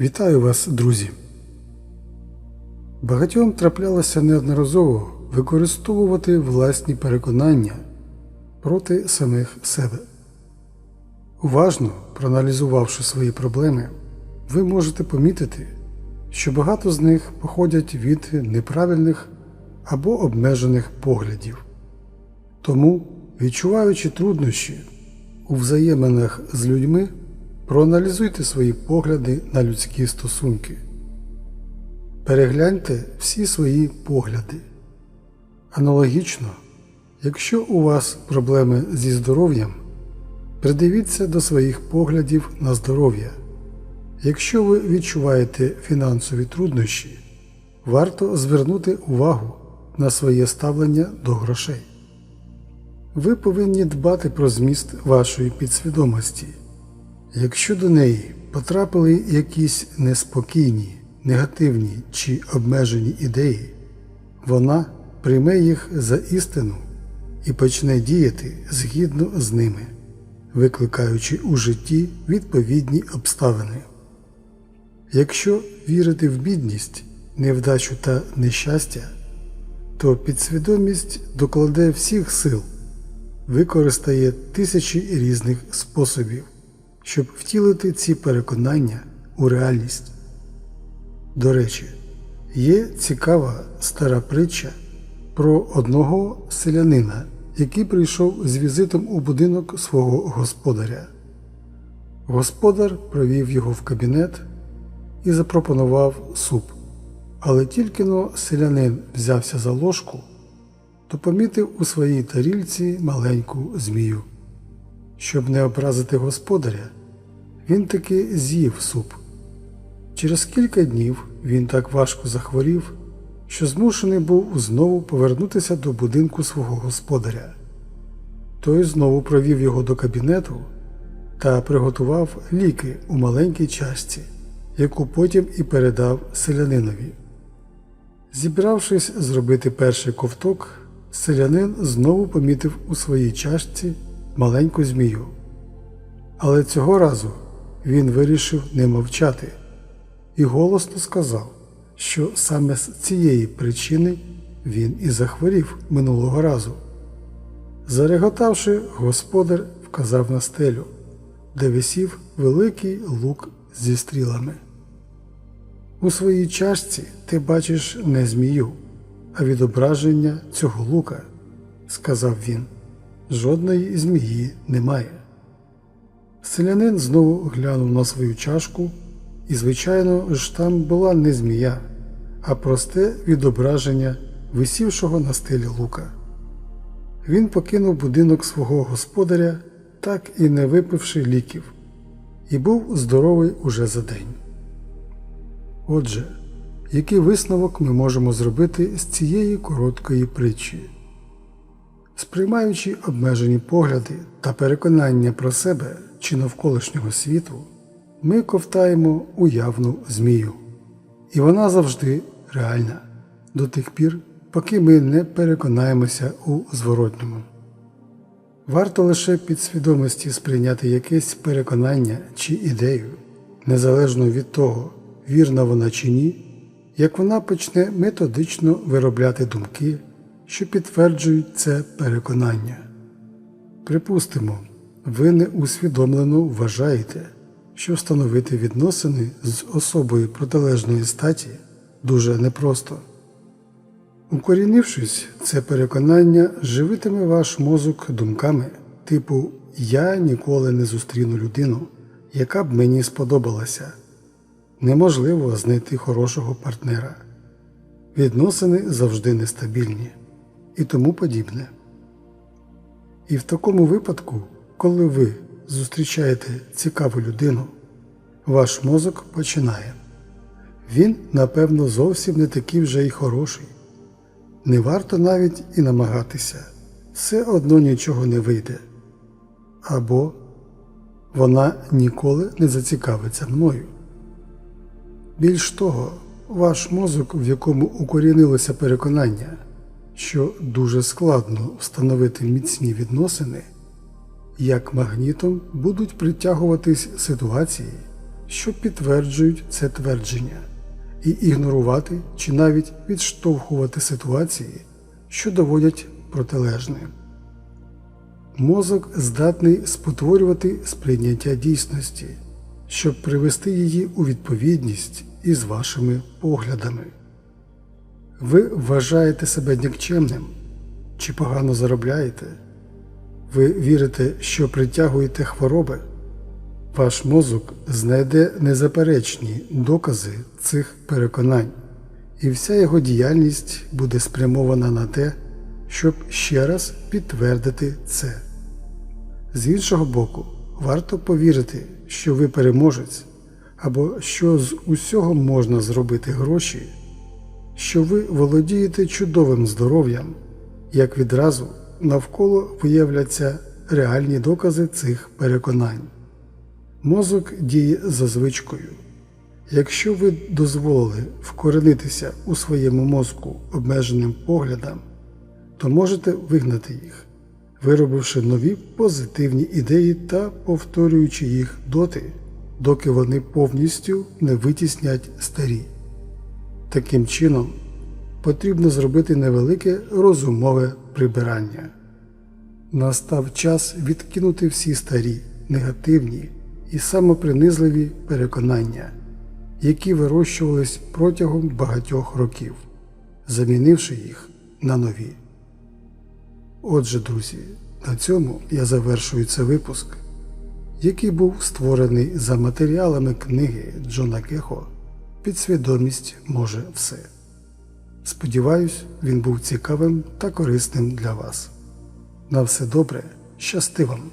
Вітаю вас, друзі! Багатьом траплялося неодноразово використовувати власні переконання проти самих себе. Уважно проаналізувавши свої проблеми, ви можете помітити, що багато з них походять від неправильних або обмежених поглядів. Тому, відчуваючи труднощі у взаєминах з людьми, проаналізуйте свої погляди на людські стосунки. Перегляньте всі свої погляди. Аналогічно, якщо у вас проблеми зі здоров'ям, придивіться до своїх поглядів на здоров'я. Якщо ви відчуваєте фінансові труднощі, варто звернути увагу на своє ставлення до грошей. Ви повинні дбати про зміст вашої підсвідомості. Якщо до неї потрапили якісь неспокійні, негативні чи обмежені ідеї, вона прийме їх за істину і почне діяти згідно з ними, викликаючи у житті відповідні обставини. Якщо вірити в бідність, невдачу та нещастя, то підсвідомість докладе всіх сил, використає тисячі різних способів, щоб втілити ці переконання у реальність. До речі, є цікава стара притча про одного селянина, який прийшов з візитом у будинок свого господаря. Господар провів його в кабінет і запропонував суп. Але тільки но селянин взявся за ложку, то помітив у своїй тарільці маленьку змію. Щоб не образити господаря, він таки з'їв суп. Через кілька днів він так важко захворів, що змушений був знову повернутися до будинку свого господаря. Той знову провів його до кабінету та приготував ліки у маленькій чашці, яку потім і передав селянинові. Зібравшись зробити перший ковток, селянин знову помітив у своїй чашці маленьку змію. Але цього разу він вирішив не мовчати і голосно сказав, що саме з цієї причини він і захворів минулого разу. Зареготавши, господар вказав на стелю, де висів великий лук зі стрілами. У своїй чашці ти бачиш не змію, а відображення цього лука, сказав він. Жодної змії немає. Селянин знову глянув на свою чашку, і, звичайно ж, там була не змія, а просте відображення висівшого на стелі лука. Він покинув будинок свого господаря, так і не випивши ліків, і був здоровий уже за день. Отже, який висновок ми можемо зробити з цієї короткої притчі? Сприймаючи обмежені погляди та переконання про себе чи навколишнього світу, ми ковтаємо уявну змію, і вона завжди реальна до тих пір, поки ми не переконаємося у зворотньому. Варто лише підсвідомості сприйняти якесь переконання чи ідею, незалежно від того, вірна вона чи ні, як вона почне методично виробляти думки, що підтверджують це переконання. Припустимо, ви неусвідомлено вважаєте, що встановити відносини з особою протилежної статі дуже непросто. Укорінившись, це переконання живитиме ваш мозок думками типу Я ніколи не зустріну людину, яка б мені сподобалася. Неможливо знайти хорошого партнера. Відносини завжди нестабільні і тому подібне. І в такому випадку, коли ви зустрічаєте цікаву людину, ваш мозок починає. Він, напевно, зовсім не такий вже й хороший. Не варто навіть і намагатися, все одно нічого не вийде. Або вона ніколи не зацікавиться мною. Більш того, ваш мозок, в якому укорінилося переконання, що дуже складно встановити міцні відносини, як магнітом будуть притягуватись ситуації, що підтверджують це твердження, і ігнорувати чи навіть відштовхувати ситуації, що доводять протилежне. Мозок здатний спотворювати сприйняття дійсності, щоб привести її у відповідність із вашими поглядами. Ви вважаєте себе нікчемним чи погано заробляєте? Ви вірите, що притягуєте хвороби? Ваш мозок знайде незаперечні докази цих переконань, і вся його діяльність буде спрямована на те, щоб ще раз підтвердити це. З іншого боку, варто повірити, що ви переможець, або що з усього можна зробити гроші, що ви володієте чудовим здоров'ям, як відразу навколо виявляться реальні докази цих переконань. Мозок діє за звичкою. Якщо ви дозволили вкоренитися у своєму мозку обмеженим поглядам, то можете вигнати їх, виробивши нові позитивні ідеї та повторюючи їх доти, доки вони повністю не витіснять старі. Таким чином, потрібно зробити невелике розумове прибирання. Настав час відкинути всі старі, негативні і самопринизливі переконання, які вирощувались протягом багатьох років, замінивши їх на нові. Отже, друзі, на цьому я завершую цей випуск, який був створений за матеріалами книги Джона Кехо Підсвідомість може все. Сподіваюсь, він був цікавим та корисним для вас. На все добре, щасти вам!